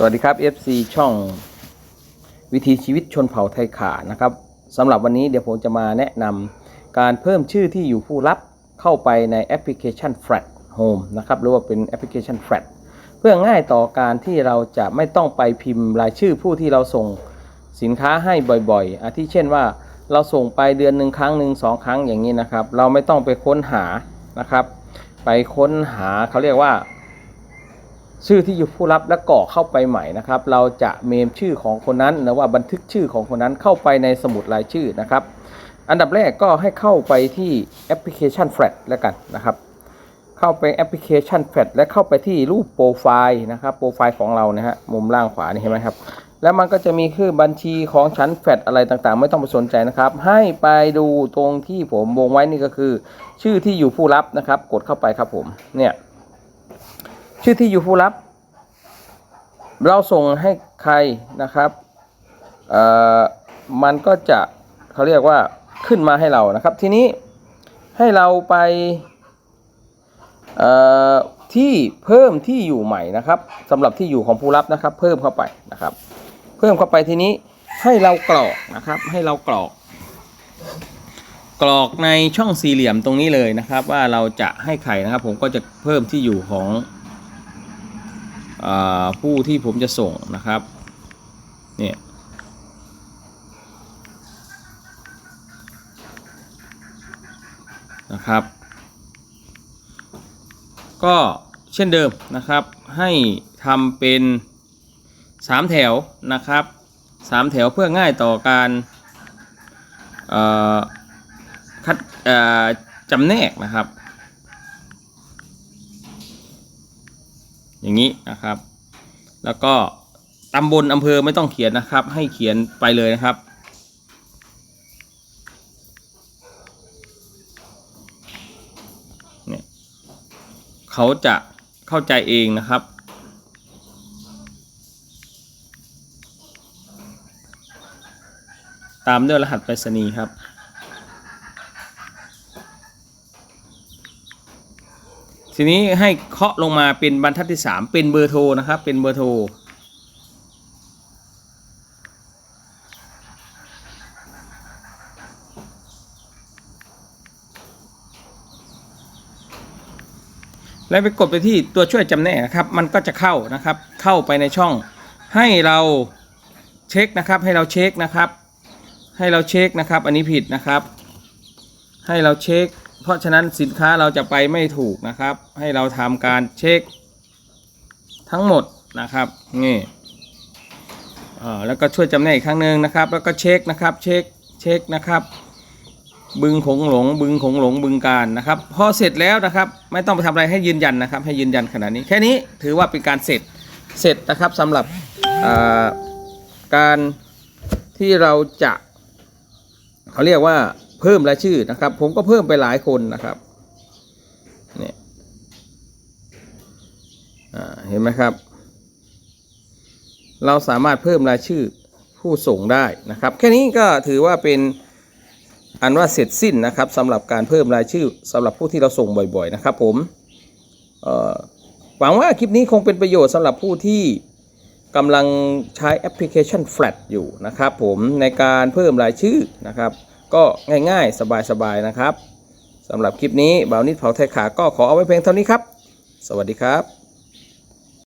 สวัสดีครับ FC ช่องวิถีชีวิตชนเผ่าไทยขานะครับสำหรับวันนี้เดี๋ยวผมจะมาแนะนำการเพิ่มชื่อที่อยู่ผู้รับเข้าไปในแอปพลิเคชัน Flat Home นะครับหรือว่าเป็นแอปพลิเคชัน Flat เพื่อง่ายต่อการที่เราจะไม่ต้องไปพิมพ์รายชื่อผู้ที่เราส่งสินค้าให้บ่อยๆ อาทิเช่นว่าเราส่งไปเดือนหนึ่งครั้งหนึ่งสองครั้งอย่างนี้นะครับ เราไม่ต้องไปค้นหานะครับ ไปค้นหาเขาเรียกว่า ชื่อที่อยู่ผู้รับและกรอกเข้าไปใหม่นะครับ เราจะเมมชื่อของคนนั้นหรือว่าบันทึกชื่อของคนนั้นเข้าไปในสมุดรายชื่อนะครับ อันดับแรกก็ให้เข้าไปที่แอปพลิเคชัน Flat แล้วกันนะครับ เข้าไปแอปพลิเคชัน Flat และเข้าไปที่รูปโปรไฟล์นะครับโปรไฟล์ของเรานะฮะมุมล่างขวานี่เห็นไหมครับ แล้วมันก็จะมีคือบัญชีของชั้นแฟดอะไรต่างๆ ไม่ต้องไปสนใจนะครับ ให้ไปดูตรงที่ผมวงไว้นี่ก็คือ ชื่อที่อยู่ผู้รับนะครับ กดเข้าไปครับผมเนี่ย ชื่อที่อยู่ผู้รับ เราส่งให้ใครนะครับมันก็จะเขาเรียกว่าขึ้นมาให้เรานะครับ ทีนี้ให้เราไปที่เพิ่มที่อยู่ใหม่นะครับสำหรับที่อยู่ของผู้รับนะครับ เพิ่มเข้าไปนะครับ เพิ่มเข้าไปทีนี้ให้เรากรอกนะครับ ให้เรากรอก กรอกในช่องสี่เหลี่ยมตรงนี้เลยนะครับ ว่าเราจะให้ใครนะครับ ผมก็จะเพิ่มที่อยู่ของ ผู้ที่ผมจะส่งนะครับเนี่ยนะครับ ก็เช่นเดิมนะครับ ให้ทำเป็นสามแถวนะครับสามแถวเพื่อง่ายต่อการคัดจำแนกนะครับ อย่างนี้นะครับ แล้วก็ตำบลอำเภอไม่ต้องเขียนนะครับ ให้เขียนไปเลยนะครับ เนี่ยเขาจะเข้าใจเองนะครับตามด้วยรหัสไปรษณีย์ครับ ทีนี้ให้เคาะลงมาเป็นบรรทัดที่3เป็นเบอร์โทรนะครับ เป็นเบอร์โทรแล้วไปกดไปที่ตัวช่วยจำแนกนะครับ มันก็จะเข้านะครับ เข้าไปในช่อง ให้เราเช็คนะครับ ให้เราเช็คนะครับ ให้เราเช็คนะครับ อันนี้ผิดนะครับ ให้เราเช็ค เพราะฉะนั้นสินค้าเราจะไปไม่ถูกนะครับ ให้เราทำการเช็คทั้งหมดนะครับนี่แล้วก็ช่วยจำแนกอีกครั้งหนึ่งนะครับ แล้วก็เช็คนะครับเช็คเช็คนะครับ บึงขงหลง บึงขงหลงบึงการนะครับพอเสร็จแล้วนะครับ ไม่ต้องไปทำอะไรให้ยืนยันนะครับ ให้ยืนยันขนาดนี้ แค่นี้ถือว่าเป็นการเสร็จเสร็จนะครับสำหรับการที่เราจะเขาเรียกว่า เพิ่มรายชื่อนะครับ ผมก็เพิ่มไปหลายคนนะครับเนี่ยเห็นไหมครับ เราสามารถเพิ่มรายชื่อผู้ส่งได้นะครับ แค่นี้ก็ถือว่าเป็นอันว่าเสร็จสิ้นนะครับสำหรับการเพิ่มรายชื่อสำหรับผู้ที่เราส่งบ่อยๆนะครับ ผมหวังว่าคลิปนี้คงเป็นประโยชน์สำหรับผู้ที่กำลังใช้แอปพลิเคชัน Flat อยู่นะครับ ผมในการเพิ่มรายชื่อนะครับ ก็ง่ายๆ สบายๆนะครับสำหรับคลิปนี้บ่าวนิดเผาไทยขาก็ขอเอาไว้เพียงเท่านี้ครับ สวัสดีครับ